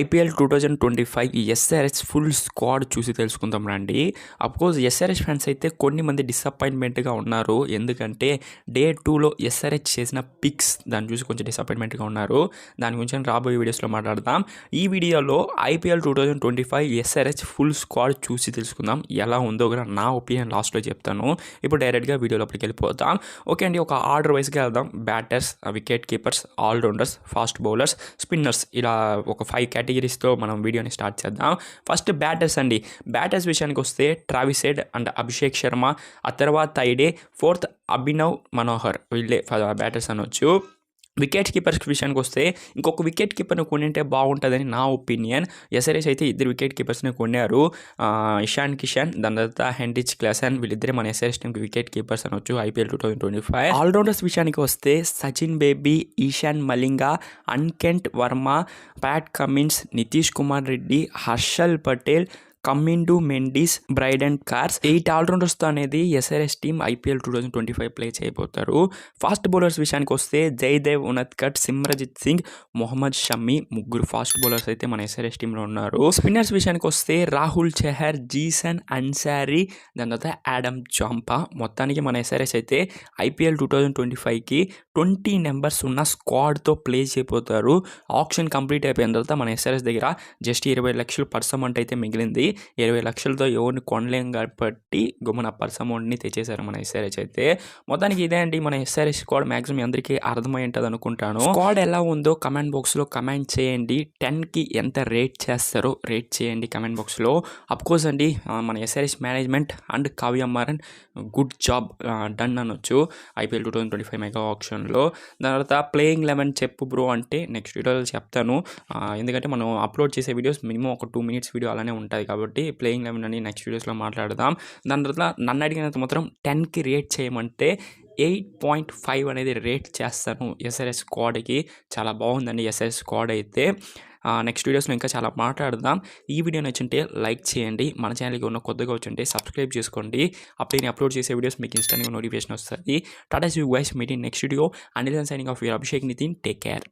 IPL two thousand twenty five ఈ SRH full squad చూసి తెలుసుకుందాం రండి. అఫ్కోర్స్ ఎస్ఆర్హెచ్ ఫ్యాన్స్ అయితే కొన్ని మంది డిసప్పాయింట్మెంట్గా ఉన్నారు. ఎందుకంటే డే టూలో ఎస్ఆర్హెచ్ చేసిన పిక్స్ దాన్ని చూసి కొంచెం డిసప్పాయింట్మెంట్గా ఉన్నారు. దాని గురించి నేను రాబోయే వీడియోస్లో మాట్లాడదాం. ఈ వీడియోలో IPL two thousand twenty five SRH full squad చూసి తెలుసుకుందాం. ఎలా ఉందో కూడా నా ఒపీనియన్ లాస్ట్లో చెప్తాను. ఇప్పుడు డైరెక్ట్గా వీడియో లోపలికి వెళ్ళిపోతాం ఓకే అండి ఒక ఆర్డర్ వైస్గా వెళ్దాం. Batters wicket keepers all-rounders fast bowlers spinners ఇలా ఒక ఫైవ్ క్యాట్ కేటగిరీస్తో మనం వీడియోని స్టార్ట్ చేద్దాం. ఫస్ట్ బ్యాటర్స్ అండి. బ్యాటర్స్ విషయానికి వస్తే ట్రావిసెడ్ అండ్ అభిషేక్ శర్మ ఆ తర్వాత ఐడే ఫోర్త్ అభినవ్ మనోహర్ వీళ్ళే బ్యాటర్స్ అనొచ్చు. వికెట్ కీపర్స్ విషయానికి వస్తే ఇంకొక వికెట్ కీపర్ని కొనింటే బాగుంటుందని నా ఒపీనియన్ ఎస్ఆర్ఎస్ అయితే ఇద్దరు వికెట్ కీపర్స్ని కొన్నారు. ఇషాన్ కిషాన్ దాని తర్వాత హెండిచ్ క్లాసన్ వీళ్ళిద్దరే మన ఎస్ఆర్ఎస్ టీంకి వికెట్ కీపర్స్ అనొచ్చు IPL two thousand twenty five all-rounders విషయానికి వస్తే Sachin Baby Eshan Malinga Aniket Varma Pat Cummins Nitish Kumar Reddy Harshal Patel Kamindu Mendis Brydon Carse eight ఆల్రౌండర్స్తో అనేది SRS team IPL two thousand twenty five play చేయబోతారు. Fast bowlers విషయానికి వస్తే జయదేవ్ ఉనత్కట్ సిమ్రజిత్ సింగ్ మొహమ్మద్ షమ్మి ముగ్గురు fast bowlers అయితే మన SRS టీంలో ఉన్నారు. Spinners విషయానికి వస్తే రాహుల్ చెహర్ జీసన్ అన్సారీ దాని తర్వాత యాడమ్ జాంపా మొత్తానికి మన ఎస్ఆర్ఎస్ అయితే ఐపీఎల్ టూ థౌజండ్ ట్వంటీ ఫైవ్కి ట్వంటీ నెంబర్స్ ఉన్న స్క్వాడ్తో ప్లే చేయబోతారు. ఆప్షన్ కంప్లీట్ అయిపోయిన తర్వాత మన ఎస్ఆర్ఎస్ దగ్గర జస్ట్ ఇరవై లక్షలు పర్స్ అంటే అయితే మిగిలింది. ఇరవై లక్షలతో ఎవరిని కొనలేం కాబట్టి గుమ్మన పర్స్ అమౌంట్ని తెచ్చేశారు మన ఎస్ఆర్ఎస్ అయితే. మొత్తానికి ఇదే అండి మన ఎస్ఆర్ఎస్ స్క్వాడ్ మాక్సిమం అందరికీ అర్థమై ఉంటుంది అనుకుంటాను స్క్వాడ్ ఎలా ఉందో కమెంట్ బాక్స్లో కమెంట్ చేయండి. టెన్కి ఎంత రేట్ చేస్తారో రేట్ చేయండి కమెంట్ బాక్స్లో. అఫ్కోర్స్ అండి మన SRS management and Kavya Maran good job done అనొచ్చు IPL two thousand twenty five mega ఆప్షన్లో దాని తర్వాత ప్లేయింగ్ లెవెన్ చెప్పు బ్రో అంటే నెక్స్ట్ వీడియోలో చెప్తాను. ఎందుకంటే మనం అప్లోడ్ చేసే వీడియోస్ మినిమం ఒక టూ మినిట్స్ వీడియో అలానే ఉంటుంది కాబట్టి ప్లేయింగ్ లెవెన్ అని నెక్స్ట్ వీడియోస్లో మాట్లాడదాం. దాని తర్వాత నన్ను అడిగినంత మాత్రం టెన్కి రేట్ చేయమంటే ఎయిట్ పాయింట్ ఫైవ్ అనేది రేట్ చేస్తాను ఎస్ఆర్ఎస్ స్క్వాడ్కి. చాలా బాగుందండి ఎస్ఆర్ఎస్ స్క్వాడ్ అయితే. నెక్స్ట్ వీడియోస్లో ఇంకా చాలా మాట్లాడదాం. ఈ వీడియో నచ్చింటే లైక్ చేయండి. మన ఛానల్కి ఉన్న కొత్తగా వచ్చుంటే సబ్స్క్రైబ్ చేసుకోండి. అప్పుడు నేను అప్లోడ్ చేసే వీడియోస్ మీకు ఇన్స్టాంట్గా నోటిఫికేషన్ వస్తుంది. Tata you wise meeting next video. And signing off your Abhishek Nitin. Take care.